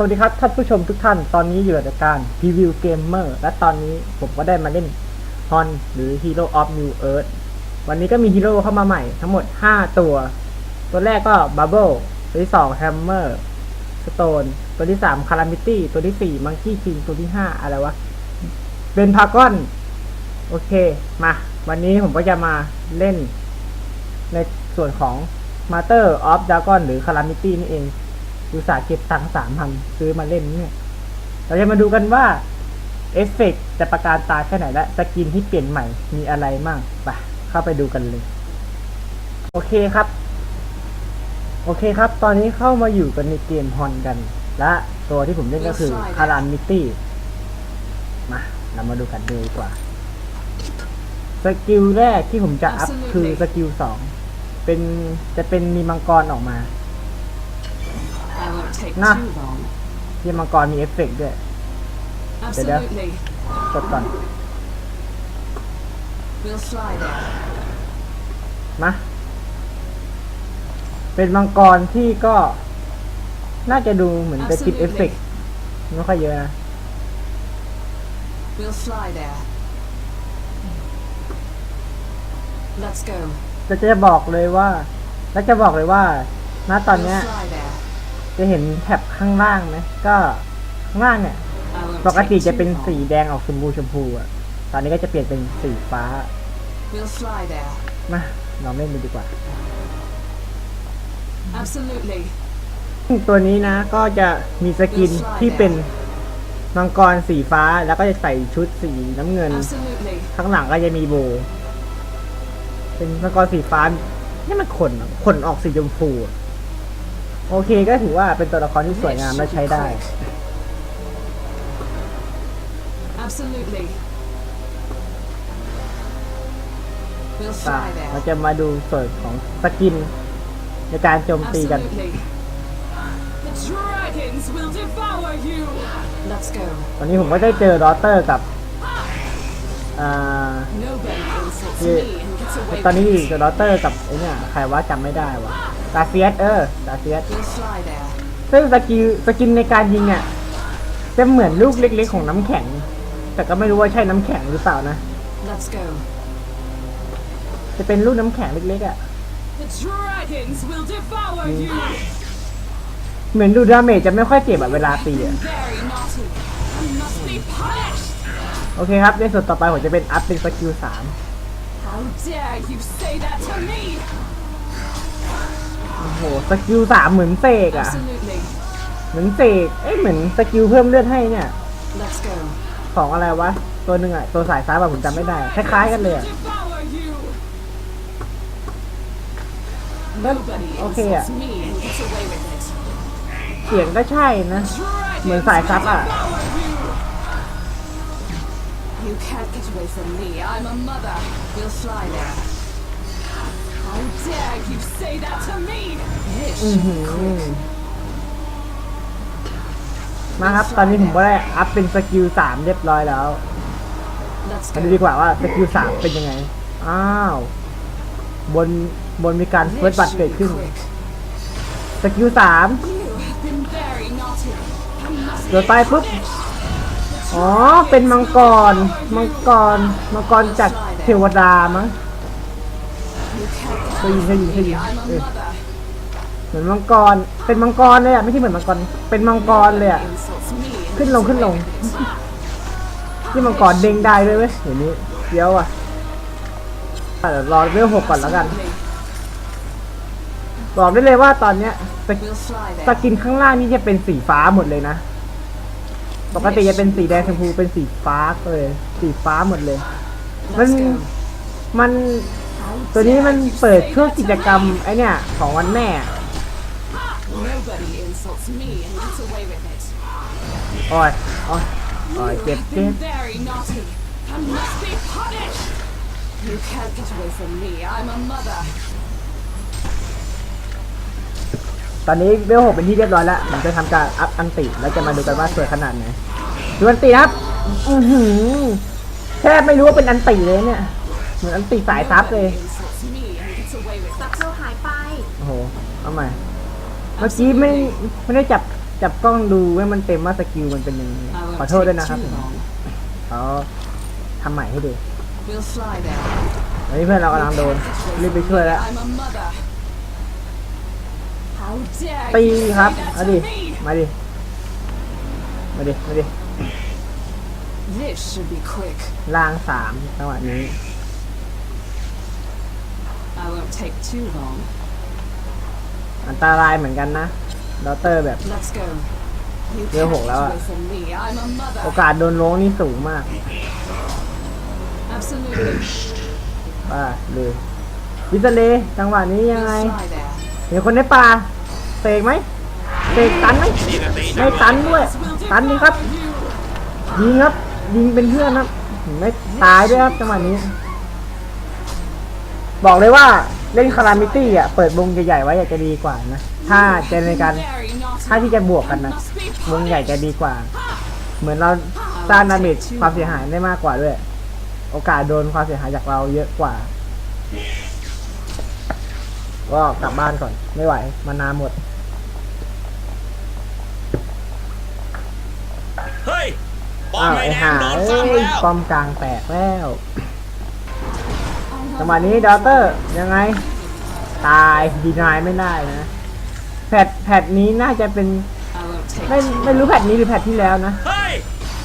สวัสดีครับท่านผู้ชมทุกท่านตอนนี้อยู่ในรายการ Preview Gamer และตอนนี้ผมก็ได้มาเล่น Hon หรือ Hero of New Earth วันนี้ก็มีฮีโร่เข้ามาใหม่ทั้งหมด 5 ตัว ตัวแรกก็ Bubble ตัวที่2 Hammer Stone ตัวที่3 Calamity ตัวที่4 Monkey King ตัวที่ 5 อะไรวะเป็นพากอน โอเค มา วันนี้ผมก็จะมาเล่น ในส่วนของ Master of Dragon หรือ Calamity นี่เองอุตสาห์เก็บตังค์สามพันซื้อมาเล่นเนี่ย เราจะมาดูกันว่า เอฟเฟกต์จะประการตาแค่ไหนและสกินที่เปลี่ยนใหม่มีอะไรมั่งไป เข้าไปดูกันเลย โอเคครับ โอเคครับ ตอนนี้เข้ามาอยู่กันในเกมฮอนกัน และตัวที่ผมเล่นก็คือคารามิตี้มาเรามาดูกันเลยดีกว่า สกิลแรกที่ผมจะอัพคือสกิลสองเป็นจะเป็นมีมังกรออกมา I won't take Nah. too long. ที่มังกรมีเอฟเฟกต์ด้วย Absolutely. กดก่อน We'll fly there. นะเป็นมังกรที่ก็ น่าจะดูเหมือนจะติดเอฟเฟกต์ไม่ค่อยเยอะนะ We'll fly there. Let's go. แต่จะบอกเลยว่าแล้วจะบอกเลยว่า ณ ตอนเนี้ย We'll fly there. จะเห็นแท็บข้างล่างไหมก็ข้างล่างเนี่ย I won't ปกติ take จะเป็น too long. สีแดงออกชมพูชมพูอะตอนนี้ก็จะเปลี่ยนเป็นสีฟ้า We'll fly there. มาเราเล่นดูดีกว่า Absolutely. ตัวนี้นะก็จะมีสกินที่เป็นมังกรสีฟ้าแล้วก็จะใส่ชุดสีน้ำเงิน Absolutely. ข้างหลังก็จะมีโบว์เป็นมังกรสีฟ้านี่มันขนเหรอขนออกสีชมพูอะโอเคก็ถือว่าเป็นตัวละครที่สวยงามและใช้ได้ Absolutely. ป่ะ fly เรา there. จะมาดูส่วนของสกิน ในการโจมตีกัน Absolutely. The dragons will devour you! Let's go. ตอนนี้ผมก็ได้เจอรอเตอร์กับอ่า Nobody insults Yeah. me and gets away ตอนนี้ with อยู่ it. กับรอเตอร์กับไอ้เนี่ยใครว่าจำไม่ได้วะตาเซียสเออตาเซียส We'll fly there. ซึ่งสกิลสกินในการยิงอะจะเหมือนลูกเล็กๆของน้ำแข็ง แต่ก็ไม่รู้ว่าใช่น้ำแข็งหรือเปล่านะ Let's go. จะเป็นลูกน้ำแข็งเล็กๆอะ The dragons will devour you! เหมือนดูดาเมจจะไม่ค่อยเจ็บอะเวลาตีอะ Very naughty! You must be punished! โอเคครับ ในส่วนต่อไปผมจะเป็นอัพเป็นสกิลสาม How dare you say that to me! โอ้โห สกิลสามเหมือนเสกอะ Absolutely. เหมือนเสก เอ้ยเหมือนสกิลเพิ่มเลือดให้เนี่ย Let's go. ของอะไรวะ ตัวหนึ่งอะตัวสายฟ้าแบบผมจำไม่ได้ คล้ายๆกันเลยอะ แล้ว Nobody โอเคอะ insults me and gets away with it. เสียงก็ใช่นะ Dragons เหมือนสายซับอะ devour you! You can't get away from me. I'm a mother. We'll fly there. How dare you say that to me! Ish. อืมมาครับ ตอนนี้ผมก็ได้อัพเป็นสกิลสามเรียบร้อยแล้ว Let's มาดูดี go. กว่าว่าสกิลสามเป็นยังไง อ้าว บน บนมีการเฟิร์สบัตเกิดขึ้นสกิลสาม You have been very naughty! You must โดนไปปุ๊บ อ๋อ เป็นมังกร มังกร มังกรจากเทวดามั้งเคยยิงเคยยิงเคยยิงเออเหมือนมังกร เป็นมังกรเลยอะ ไม่ใช่เหมือนมังกร เป็นมังกรเลยอะ ขึ้นลงขึ้นลง ที่มังกรเด้งได้ด้วยเว้ยเดี๋ยวนี้เดี๋ยวอะเดี๋ยวรอเวลหกก่อนแล้วกัน บอกได้เลยว่าตอนเนี้ยสสกินข้างล่างนี่จะเป็นสีฟ้าหมดเลยนะ ปกติจะเป็นสีแดงชมพูเป็นสีฟ้าเลยสีฟ้าหมดเลย มันมันตัวนี้มันเปิดช่วงกิจกรรมไอเนี่ย ของวันแม่โอ้ยโอ้ยโอ้ยเจ็บเจ็บ You can't get away from me. I'm a mother. ตอนนี้เวลหกเป็นที่เรียบร้อยแล้วผมจะทำการอัพอันติ แล้วจะมาดูกันว่าสวยขนาดไหนดูอันติครับ อือหือแทบไม่รู้ว่าเป็นอันติเลยเนี่ย เหมือนอันติสายซับเลย Insults me and gets away with สั it. กเซลหายไป โอ้โห เอาใหม่ เมื่อกี้ไม่ไม่ได้จับจับกล้องดูว่ามันเต็มว่าสกิลมันเป็นยังไง I ขอ won't โทษด้วย take นะครับ too ผม long. เขาทำใหม่ให้ดู We'll fly there. วันนี้เพื่อนเรากำลังโดนรีบไปช่วยแล้ว I'm a mother. How dare ตี you ครับ say that เอา to ดิ me? มาดิมาดิมาดิ This should be quick. ล่างสามจังหวะนี้ I won't take too long. อันตรายเหมือนกันนะดอเตอร์แบบ Let's go. You Điều can't hổ get lắm ạ. away from me. I'm a โอ mother. กาสโดนล้วงนี่สูงมาก Absolutely. ว่าเลยวิสเลจังหวะนี้ยังไง We'll fly there. เห็นคนในป่า เสกไหมเสกตันไหมไม่ตันด้วย ตันดีครับ ยิงครับ ยิงเป็นเพื่อนครับ ไม่ตายด้วยครับจังหวะนี้ บอกเลยว่าเล่นคารามิตี้อะ เปิดวงใหญ่ๆไว้อยากจะดีกว่านะ ถ้าจะในการถ้าที่จะบวกกันนะ วงใหญ่จะดีกว่า เหมือนเราสร้างดาเมจความเสียหายได้มากกว่าด้วย โอกาสโดนความเสียหายจากเราเยอะกว่าก็กลับบ้านก่อนไม่ไหว มานานหมด เฮ้ยบ อลอ้าวไม่ไอ้แดงห่าโดนเอ้ซ้ำยแล้วป้อมกลางแตกแล้วจังหวะนี้ดอเตอร์ยังไง ตายดีนายไม่ได้นะแพทแพทนี้น่าจะเป็น I won't take ไม่ไม่รู้แพทนี้หรือแพทที่แล้วนะเฮ้ย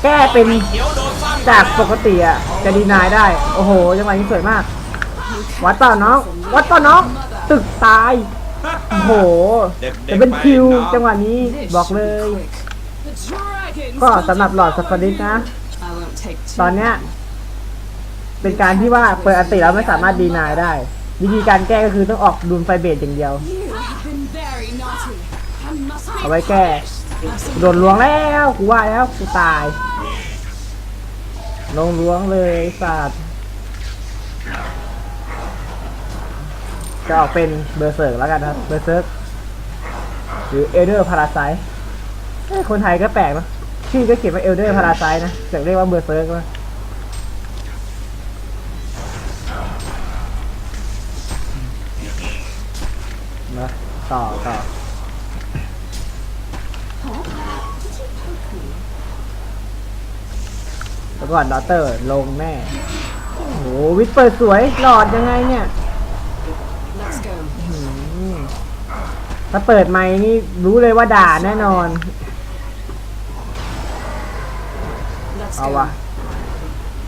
แก้เป็นเขียวโดนซ้ำจากปกติอะจะดีนายได้ โอ้โหจังหวะนี้สวยมาก วัดเปล่าน้อง วัดเปล่าน้อง ตึกตาย โอ้โหเด็กๆจะเป็นคิวไปน้องจังหวะนี้ This บอก should เล be ย quick. The dragons ก็สำหรับหลอดสฟาริสนะ ตอนเนี้ยเป็นการที่ว่าเปิดอันติแล้วไม่สามารถดีนายได้ วิธีการแก้ก็คือต้องออกดูนไฟเบรดอย่างเดียว เอาไว้แก้ โดนลวงแล้วกูว่าแล้วกูตาย ลงล้วงเลยสัตว์จะออกเป็นเบอร์เซิร์กแล้วกันครับ เบอร์เซิร์กหรือเอเดอร์พาราไซ คนไทยก็แปลกเนะชื่อก็เขียนว่าเอลเดอร์พาราไซนะแต่เรียกว่าเบอร์เซิร์กนะมาต่อต่อแล้วก่อนดอเตอร์ลงแน่ โอ้โห วิทเปิดสวย หลอดยังไงเนี่ยถ้าเปิดไมค์นี่รู้เลยว่าด่าแน่นอน เอา go. วะ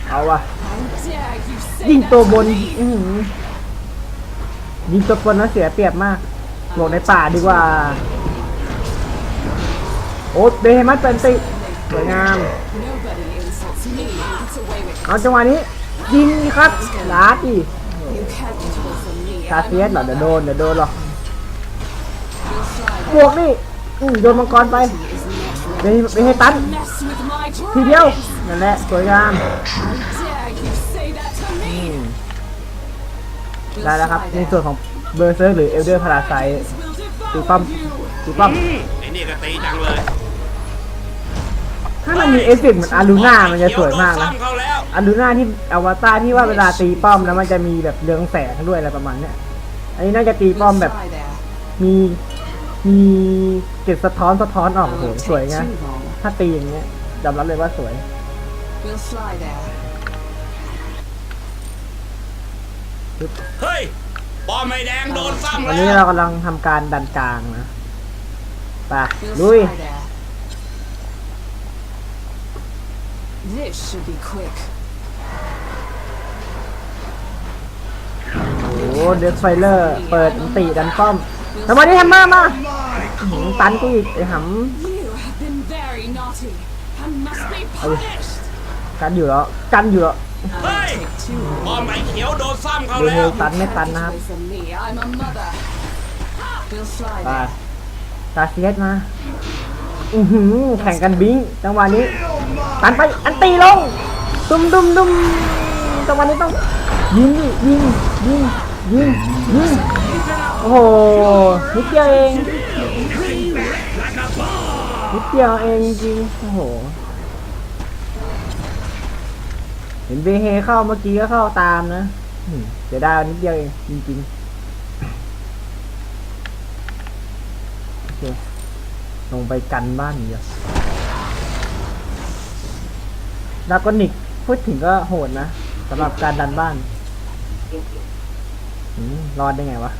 เอาวะ How dare you say ยิง that ตัวบ to น me? อื้อหือยิงตัวบนแล้วเสียเปรียบมากบวกในป่าดีกว่า โอ้เบเฮมัสเป็นติสวยงาม Nobody insults me and gets away with it. เอาจังหวะนี้ ยิงดีครับลาดดิ You can't get away from me. ซา I'm เซียสเหรอเดี๋ยวโดนเดี๋ยวโดนหรอก We'll fly บวกนี่อื้อโดนมังกรไป is not ไม่ไม่ให้ตัน mess with my ทีเดียว dragons. นั่นแหละสวยงาม How dare you say that to me? ได้แล้วครับในส่วนของเบอร์เซอร์หรือเอลเดอร์พาราไซ Will ตี devour ป้อม you. ตีป้อมไอ้นี่ก็ตีจังเลย ถ้ามันมีเอฟเฟกต์เหมือนอารูน่ามันจะสวยมากนะเขีโดนซ้ำเขาแล้วอารูน่าที่อวตารที่ว่าเวลาตีป้อมแล้วมันจะมีแบบเรืองแสงด้วยอะไรประมาณเนี้ยอันนี้น่าจะตีป้อม We'll แบบ fly there. มีมีเกล็ดสะท้อนสะท้อนออก I โอ้โห won't สวย take นะ too long. ถ้าตีอย่างเงี้ยยอมรับเลยว่าสวย We'll fly there. เฮ้ยบอลไม่แดงโดนซ้ำวันแล้นี้วเรากำลังทำการดันกลางนะไป We'll ลุย fly there. This should be quick. โอ้โหเดสไฟเลอร์ เปิดอันตีดันป้อมแต่วันนี้แฮมเมอร์มาอื้อหือตันกูอีกไอ้ห You have been very naughty and must be Oh. punished. ำกันอยู่แล้วกันอยู่แล้ว I won't take too บอ long. ลไอ้เขียวโดนซ้ำเขาดูแล้เฮวลตันไม่ Can't ตัน get นะครับ away from me. I'm a mother. We'll fly ไป there. ตาเซียสมา อือหือแข่งกันบิงจังหวะนี้ ตันไป อันตีลง ดุมดุมดุมจังหวะนี้ต้อง ยิงดิยิง ยิง ยิง ยิง โอ้โห นิดเดียวเอง นิดเดียวเองจริงๆโอ้โห เห็นเบเฮเข้าเมื่อกี้ก็เข้าตามนะอืมเสียดายนิดเดียวเองจริงๆโอเคลงไปกันบ้านเดียวดากอนิกพูดถึงก็โหดนะสำหรับการดันบ้านอืมรอดได้ไงวะ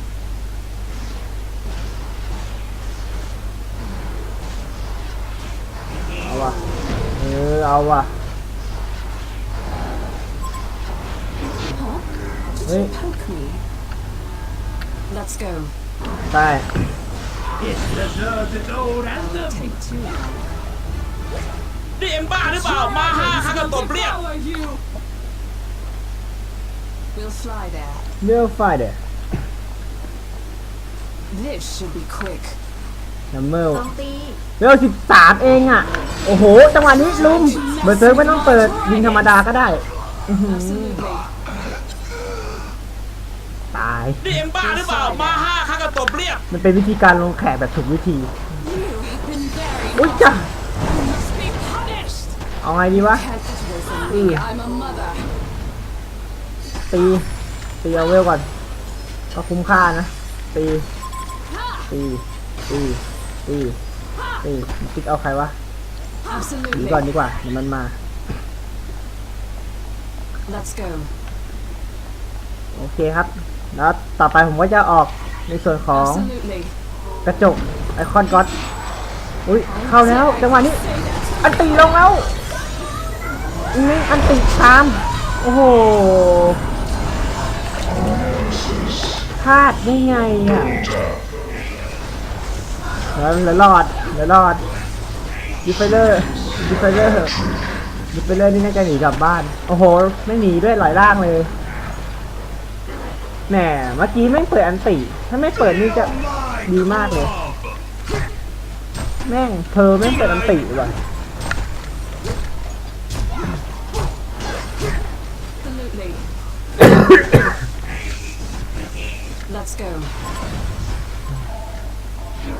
เอาวะเออเอาวะ Did Wait. you poke me? Let's go. ได้ Take two. นี่เอ็งบ้าหรือเปล่า มาห้าข้าก็ตบเรียก We'll fly there. เลือกไฟเดอร์ This should be quick. นัมเมลเลือกสิบสามเองอะ โอ้โห จังหวะนี้ลุมเบอร์เซิร์ฟไม่ต้องเปิด ยิงธรรมดาก็ได้ Absolutely. ตาย นี่เอ็งบ้าหรือเปล่า มาห้าข้าก็ตบเรียกมันเป็นวิธีการลงแขกแบบถูกวิธี You have been very อุ้ยจ้ะ must be punished. เอาไงดีวะ Can't get away from me. Mm. I'm a mother. ตีตีเอาเวลก่อน ก็คุ้มค่านะ ตีตี ตี ตี ตีติ๊กเอาใครวะ หนี Absolutely. ก่อนดีกว่าเดี๋ยวมันมา Let's go. โอเคครับ แล้วต่อไปผมก็จะออกในส่วนของ Absolutely. กระจกไอคอนก็อตอุ้ยเข้าแล้วจังหวะนี้ อันตีลงแล้วนี่อันตีตาม โอ้โหพลาดได้ไงอะแล้วเหลือรอดเหลือรอดดิฟไฟเลอร์ดิฟไฟเลอร์ดิฟไฟเลอร์นี่น่าจะหนีกลับบ้าน โอ้โห ไม่หนีด้วยหลายร่างเลย แหมเมื่อกี้ไม่เปิดอันติถ้าไม่เปิดนี่จะดีมากเลย แม่งเธอแม่งเปิดอันติว่ะ Absolutely. Let's go. You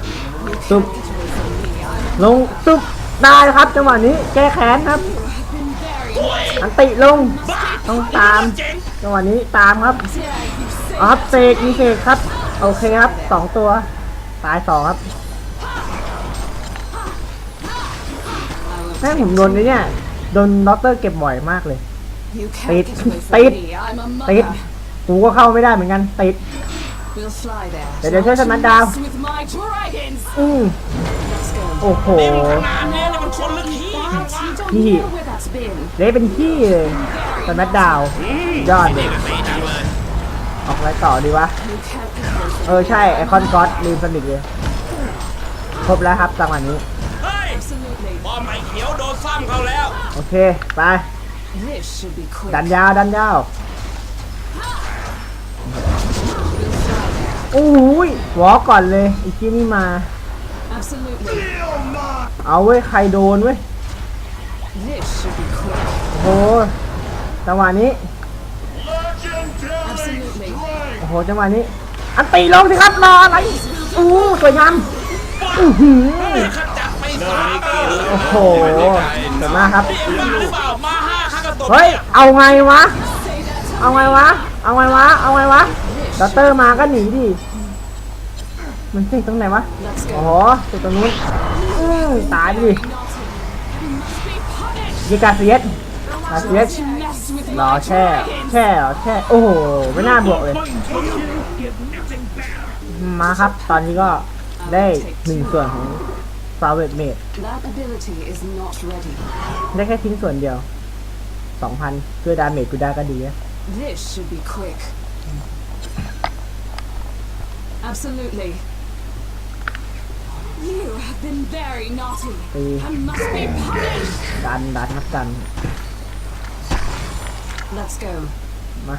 can't Sup. get away from me. I'm ลงซุปได้ครับจังหวะนี้แก้แค้นครับ been very อันติลงบ้าต้องตามเจ๋งจังหวะนี้ตามครับ dare you say อ๋อครับเสกมีเสกครับ โอเคครับสองตัว ตายสองครับ I will แม่งผมโดนไอ้เนี่ยโดนด็อกเตอร์เก็บบ่อยมากเลย You can't Tít, get away from tít, me. I'm a ติด mother. กูก็เข้าไม่ได้เหมือนกัน ติด We'll fly there. เดี๋ยวเดี๋ยวช่วยสมันดาว Mess with my dragons. อืม Let's go. โอ้โหนี่มันขนาดนี้นี่มันคนลึกขี้ What? You don't Hì. know where that's been. เละเป็นขี้เลยสแมดดาวน์ยอดเลยนี่ก็สีจังเลย ออกอะไรต่อดีวะ You can't get away from เออใช่ไอคอนก็อตลืมสนิทเลยครบแล้วครับจังหวะนี้เฮ้ย Absolutely. บอมไม้เขียวโดนซ้ำเขาแล้ว โอเค ไป This should be quick. ดันยาวดันยาวโอ้โหยวอก่อนเลยไอีกที่นี่มา Absolutely. เอาเว้ย ใครโดนเว้ย This should be quick. โอ้โหจังหวะนี้ Absolutely. โอ้โหจังหวะนี้ อันตีลงสิครับรออะไรอู้สวยงามอื้อหือขจัดไปสามเลยโอ้โหสวยมากครับนี่เอ็งบ้าหรือเปล่ามาห้าข้าก็ตบเฮ้ยเรียกเอาไงวะ เอาไงวะ เอาไงวะ เอาไงวะดอตเตอร์มาก็หนีดิ มันเจ๊ตรงไหนวะ Let's อ๋อ go. เจ๊ตรงนู้นอืมตายดิ Naughty. You must be punished. ยิงกาเซียสกาเซียส You mess with รอ my แช่ dragons. แช่เหรอแช่ โอ้โห ไม่น่าบวกเลย มาครับ ตอนนี้ก็ได้หนึ่งส่วนของซาวเวตเมด That ability is not ready. ได้แค่ชิ้นส่วนเดียวสองพันช่วยดาเมจกูได้ก็ดีนะ This should be quick. Absolutely. You have been very naughty Mm. and must be punished. ดันดันนักกัน Let's go. มา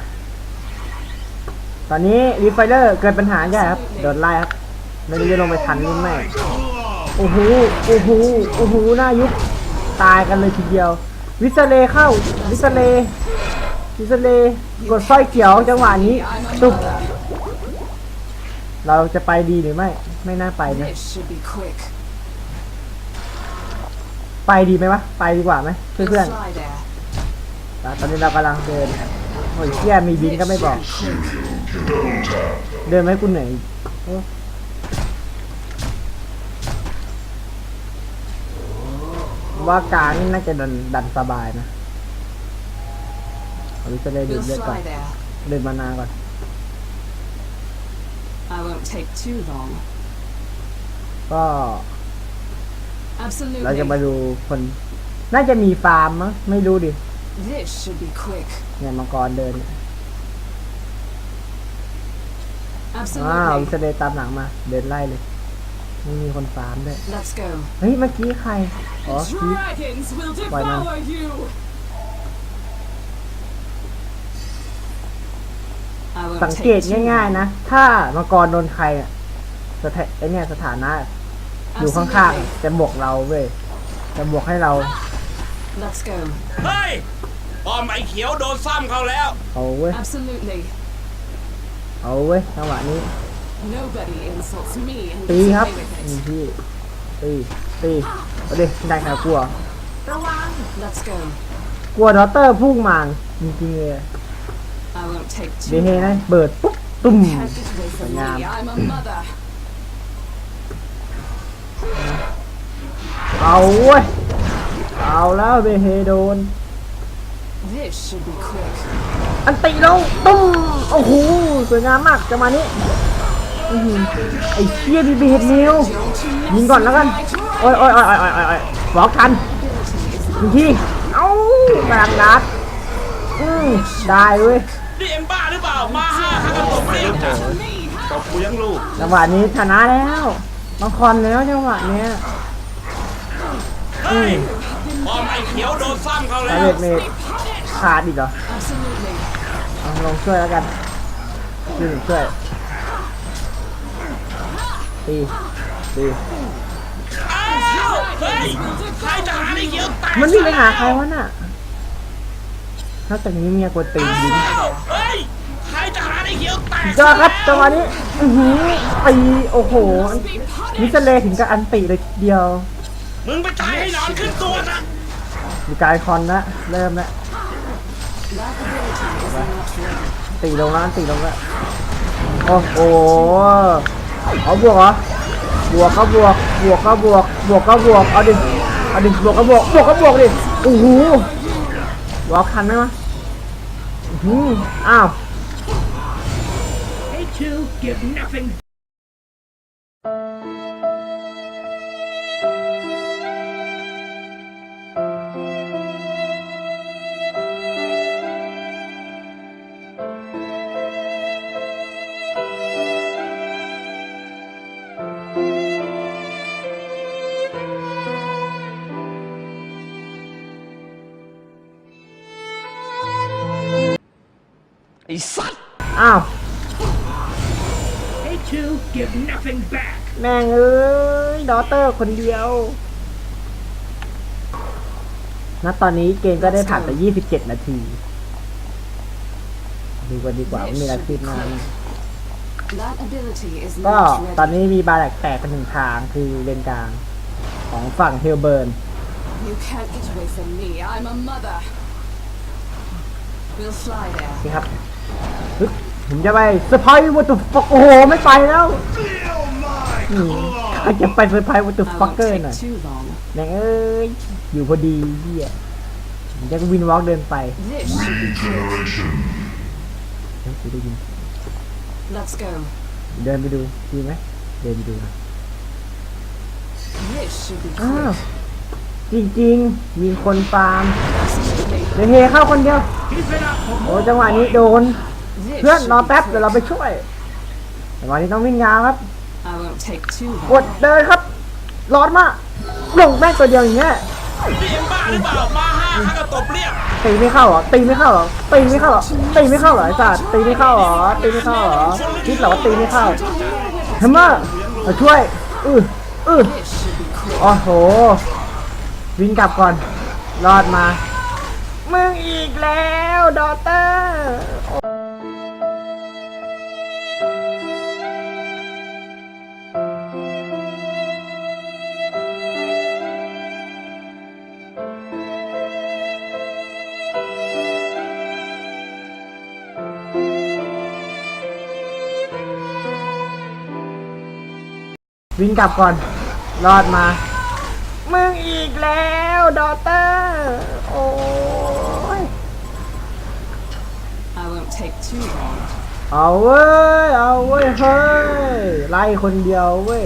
ตอนนี้รีไฟเลอร์เกิดปัญหาใหญ่ครับ โดนไล่ครับไม่รู้จะลงไปทันหรือไม่โอ้โห โอ้โห โอ้โห หน้ายุบ ตายกันเลยทีเดียว วิสเลเข้า วิสเล วิสเลกดสร้อยเขียวจังหวะนี้ I'm a ตุบ mother. เราจะไปดีหรือไม่ ไม่น่าไปนะ This should be quick. ไปดีไหมวะ ไปดีกว่าไหมเพื่ We'll อน fly there. ๆแต่ตอนนี้เรากำลังเดินโอ้ยเชี่ยมีบินก็ไม่บอก เดินไหมกูเหนื่อยโอ้ว่าการนี่น่าจะดันดันสบายนะเอาวิจะได้ดู We'll เลือดก่อน fly there. เดินมานานก่อน I won't take too long. ก็เราจะมา Absolutely. ดูคน น่าจะมีฟาร์มมั้งไม่รู้ดิ This should be quick. เนี่ยมังกรเดินอ้าว Absolutely. วิสเดย์ตามหลังมา เดินไล่เลยไม่มีคนฟาร์มด้วย Let's go. เฮ้ย เมื่อกี้ใคร อ๋อคีฟ Dragons will Why not? devour you. I won't สังเกต take too ง่ายๆ long. นะ ถ้ามังกรโดนใครอะสถาไอเนี่ยสถานะอยู่ข้าง Absolutely. ๆ จะบวกเราเว้ย จะบวกให้เรา Let's go. เฮ้ย ป้อมไอ้เขียวโดนซ้ำเขาแล้ว เอาเว้ย Absolutely. เอาเว้ยจังหวะนี้ Nobody insults me and ตี gets ครับ away with นี่ it. พี่ตีตีเอาดิได้ใครกลัว Let's go. กลัวดอเตอร์พุ่งมาจริงๆเลย I won't take เด too เฮ long. นะ เบิดปุ๊บตุ้ม Can't get away from me. Yeah. I'm a mother. เอาเว้ย เอาแล้วเดเฮโดน This should be quick. อันติแล้วตุ้มโอ้โหสวยงามมากจังหวะนี้อื้อหือไอ้เชี่ยบีบีเฮดนิวยิงก่อนแล้วกันโอ้ยโอ้ยโอ้ยโอ้ยโอ้ยโอ้ยบล็อกทันยิงทีเอ้าแบงนัดอืมได้เว้ยนี่เอ็มบ้าหรือเปล่า มาห้าข้าก็ตกเรียกจ้ะตบกูยังลูกจังหวะนี้ชนะแล้วมังคอนแล้วจังหวะเนี้ย เฮ้ย ป้อมไอ้เขียวโดนซ้ำเขาไอแล้วเวทเมดขาดอีกเหรอ Absolutely. เอาลองช่วยแล้วกันช่วยช่วยตีตีอ้าวเฮ้ยใครจะหาไอ้เขียวแตกมันวิ่งไปหาใครวะน่ะนอกจากนี้เมียกวนตีนยิงอ้าวเฮ้ยใครจะหาไอ้เขียวแตกยอดครับจังหวะนี้อือหือตีโอ้โหมิสเลถึงกับอันติเลยทีเดียว มึงไปตายให้หนอนขึ้นตัวนะ มีกายคอนละเริ่มละตีลงแล้วตีลงแล้วโอ้โหเอาบวกเหรอบวกก็บวกบวกก็บวกบวกก็บวกเอาดิเอาดิบวกก็บวกบวกก็บวกดิโอ้โหวอลคันไหมวะอ้าว อ้าว They two give nothing back. แม่งเอ้ยดอเตอร์คนเดียว ณ ตอนนี้เกมก็ได้ผ่านไป 27 นาที ดูกันดีกว่าว่ามีอะไรคืบหน้าไหม That ability is ก็ not ตอน ready. นี้มีบาแหลกแตกเป็นหนึ่งทางคือเลนกลาง ของฝั่งเฮลเบิร์น You can't get away from me. I'm a mother. We'll fly there. นี่ครับฮึบ ผมจะไปเซอร์ไพรส์วัตถุฟักโอ้โหไม่ไปแล้วอืมใครจะไปเซอร์ไพรส์วัตถุ I ฟัก won't เกอร์หน่อย take too long. แม่งเอ้ยอยู่พอดีเฮียผมจะวินวอล์กเดินไป This should be quick. เฮ้ยกูได้ยิน Let's go. เดินไปดูดีไหมเดินไปดูนะ This should be อ้าว quick. จริงๆ มีคนฟาร์ม Absolutely. เดี๋ยวเฮเข้าคนเดียว โอ้จังหวะนี้โดน This เพื่อน should รอ be แป๊บเดี๋ยว quick. เราไปช่วยจังหวะนี้ต้องวิ่งยาวครับ I won't take too ก long. ดเดินครับร้อนมากลงแม่งตัวเดียวอย่างเงี้ยนี่เอ็มบ้าหรือเปล่ามาห้าข้าก็ตบเรียกตีไม่เข้าเหรอตีไม่เข้าเหรอตีไม่เข้าเหรอตีไม่เข้าเหรอไอ้สัตว์ตีไม่เข้าเหรอตีไม่เข้าเหรอคิดเหรอว่าตีไม่เข้าเฮมเมอร์มาช่วยอืออือ This should be quick. โอ้โห วิ่งกลับก่อน รอดมา มึงอีกแล้ว ดอเตอร์ วิ่งกลับก่อน รอดมา มึงอีกแล้วดอเตอร์ โอ้ย I won't take too long. เอาเว้ย เอาเว้ย เฮ้ย ไล่คนเดียวเว้ย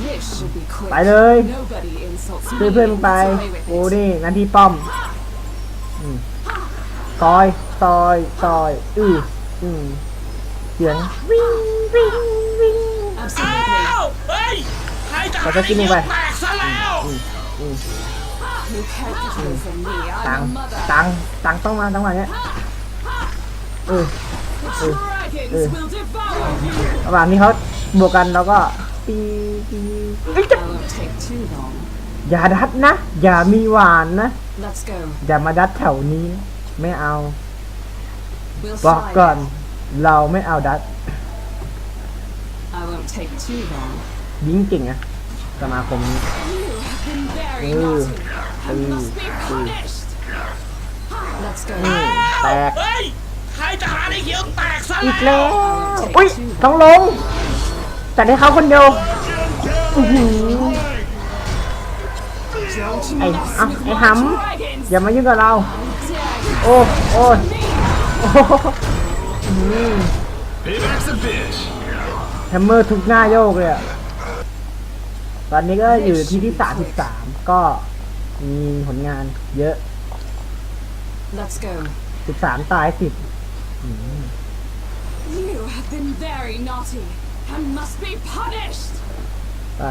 This should be quick. ไปเลย Nobody insults me ช่วยเพื่อนมึง and ไป gets away with กู it. นี่งั้นที่ป้อมอืมซอย ซอย ซอย อืออืมเสียงวิ่งวิ่งวิ่ง Absolutely. อ้าวเฮ้ย ใครจะ ขอจะกินลงไปตังตังตังต้องมาจังหวะเนี้ยเออ The dragons will devour you. ระหว่างนี้เขาบวกกันแล้วก็ตีตีอย่าดัดนะ อย่ามีหวานนะ อย่ามาดัดแถวนี้ ไม่เอาบอกก่อน เราไม่เอาดัด I won't take too long. ยิ่งเก่งอะสมาคมนี้ You have been very Ooh. naughty and Ooh. must be punished. Let's go. แตก เฮ้ย ใครจะหาไอ้เขียวแตกซะอีกแล้วแล้วอุ้ยต้องลงจัดให้เขาคนเดียวอื้อหือไอ้ mess อะ with ไอ้หำอย่ามายุ่งกับเรา โอ้ โอ้ยโอ้โห Payback's a bitch. แฮมเมอร์ทุกหน้าโยกเลยอะ ตอนนี้ก็อยู่ที่ที่สามสิบสามก็มีผลงานเยอะ Let's go. สิบสามตายสิบ You have been very naughty and must be punished. ไป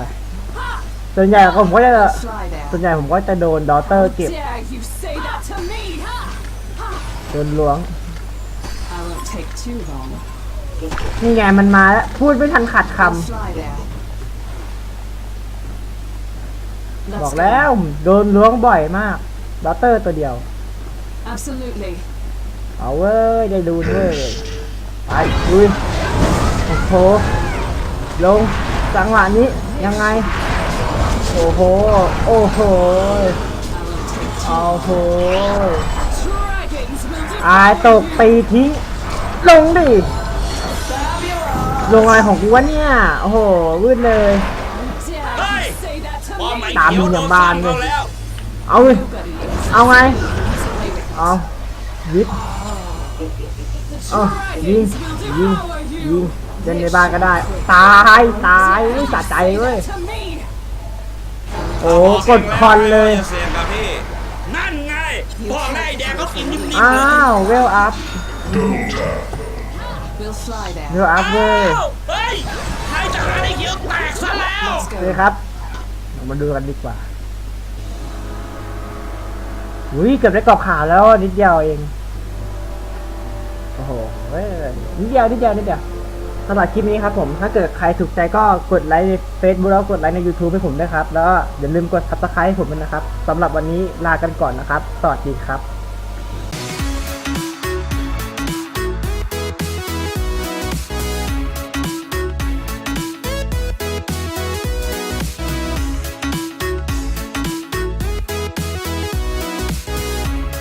ส่วนใหญ่ผมก็จะ Fly ส่วน there. ใหญ่ผมก็จะโดนดอเตอร์เก็บ Dare you say that to me, huh? โดนล้วง I won't take too long. นี่ไงมันมาแล้ว พูดไม่ทันขาดค We'll fly there. ำ Let's บอก go. แล้วโดนล้วงบ่อยมากดอเตอร์ตัวเดียว Absolutely. เอาเว้ย ได้ดูด้วยไปลุยโอ้โหลงจังหวะนี้ยังไง โอ้โห โอ้โห I won't take too เอาโห Dragons will อายตกตีทิ้งลงดิลงอะไรของกูวะเนี่ย โอ้โหวืดเลย ตามเขียวมึงอโดย่างนบ้านซ้ำเลยเขาแล้วเอาเลย Nobody is เอาไง away with it. เอายิบ The Oh, dragons ยิง will ยิง devour ยิง you. เล่นในบ้านก็ได้ ตายตายไม่สะใจเว้ย To me. โอ้กดคอนเลยเสียงกับพี่นั่นไงบอกได้แดงเขากินนิ่มๆอ้าวเวลอัพ We'll fly เว there. ลอัพเว้ยอ้าวเฮ้ยใครจะหาไอ้เขียวแตกซะแล้ว Let's เลย go. ครับเรา มาดูกันดีกว่าอุ้ยเกือบได้กรอบขาวแล้วนิดเดียวเอง โอ้โหเว้ยนิดเดียวนิดเดียวนิดเดียวสำหรับคลิปนี้ครับผม ถ้าเกิดใครถูกใจก็กดไลค์ใน Facebook แล้วกดไลค์ใน YouTube ให้ผมด้วยครับ แล้วอย่าลืมกด Subscribe ให้ผมด้วยนะครับสำหรับวันนี้ลากันก่อนนะครับ สวัสดีครับ